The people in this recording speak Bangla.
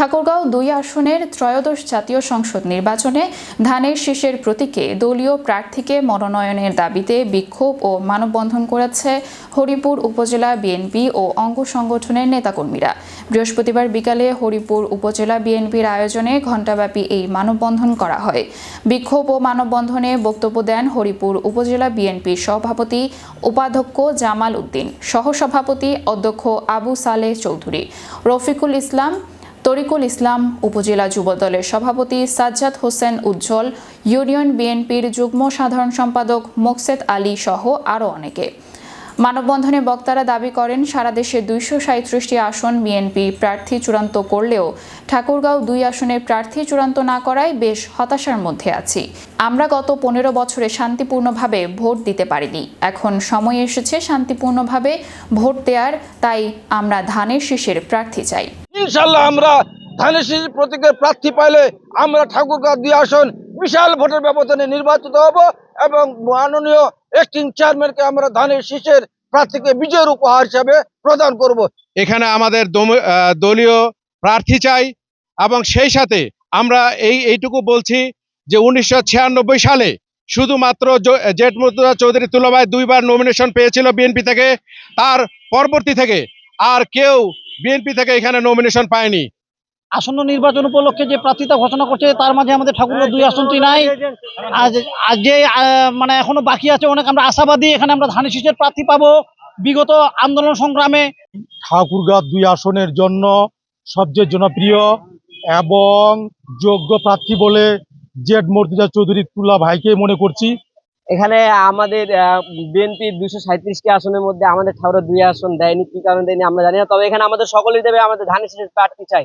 ঠাকুরগাঁও দুই আসনের ত্রয়োদশ জাতীয় সংসদ নির্বাচনে ধানের শীষের প্রতীকে দলীয় প্রার্থীকে মনোনয়নের দাবিতে বিক্ষোভ ও মানববন্ধন করেছে হরিপুর উপজেলা বিএনপি ও অঙ্গ সংগঠনের নেতাকর্মীরা। বৃহস্পতিবার বিকালে হরিপুর উপজেলা বিএনপির আয়োজনে ঘণ্টাব্যাপী এই মানববন্ধন করা হয়। বিক্ষোভ ও মানববন্ধনে বক্তব্য দেন হরিপুর উপজেলা বিএনপির সভাপতি উপাধ্যক্ষ জামাল উদ্দিন, সহসভাপতি অধ্যক্ষ আবু সালেহ চৌধুরী, রফিকুল ইসলাম তরিকুল ইসলাম উপজেলা যুবদলের সভাপতি সাজ্জাদ হোসেন উজ্জ্বল, ইউনিয়ন বিএনপির যুগ্ম সাধারণ সম্পাদক মোকসেদ আলী সহ আরও অনেকে। মানববন্ধনে বক্তারা দাবি করেন, সারা দেশে দুইশো সাঁত্রিশটি আসন বিএনপি প্রার্থী চূড়ান্ত করলেও ঠাকুরগাঁও দুই আসনের প্রার্থী চূড়ান্ত না করায় বেশ হতাশার মধ্যে আছি। আমরা গত পনেরো বছরে শান্তিপূর্ণভাবে ভোট দিতে পারিনি। এখন সময় এসেছে শান্তিপূর্ণভাবে ভোট দেওয়ার তাই আমরা ধানের শীষের প্রার্থী চাই। ইনশাল্লাহ আমরা ধানের শীষ প্রতীকের প্রার্থী পাইলে আমরা ঠাকুরগাঁও দুই আসন। বিশাল ভোটের ব্যবধানে নির্বাচিত হব এবং মাননীয় একটিং চেয়ারম্যানকে আমরা ধানের শীষের প্রার্থীকে বিজয়ের উপহার হিসাবে প্রদান করব। এখানে আমাদের দলীয় প্রার্থী চাই এবং সেই সাথে আমরা এই এইটুকু বলছি যে উনিশশো ছিয়ানব্বই সালে শুধুমাত্র জেট মুর্তজা চৌধুরী তুলবাই দুইবার নমিনেশন পেয়েছিল বিএনপি থেকে। তার পরবর্তী থেকে আর কেউ বিএনপি থেকে এখানে নমিনেশন পায়নি। আসন্ন নির্বাচন উপলক্ষে যে প্রার্থিতা ঘোষণা করছে তার মাঝে আমাদের ঠাকুরের দুই আসনটি নাই। আজ যে আহ, মানে এখনও বাকি আছে অনেক আমরা আশাবাদী এখানে আমরা ধানের শীষের প্রার্থী পাবো। বিগত আন্দোলন সংগ্রামে ঠাকুরগাঁ দুই আসনের জন্য সবচেয়ে জনপ্রিয় এবং যোগ্য প্রার্থী বলে জেড মর্তুজা চৌধুরী তুলা ভাইকে মনে করছি। এখানে আমাদের বিএনপি দুশো সাঁত্রিশটি আসনের মধ্যে আমাদের ঠাকুরের দুই আসন দেয়নি। কি কারণে দেয়নি আমরা জানি না। তবে এখানে আমাদের সকলেই দেবে আমাদের ধানের শীষের প্রার্থী চাই?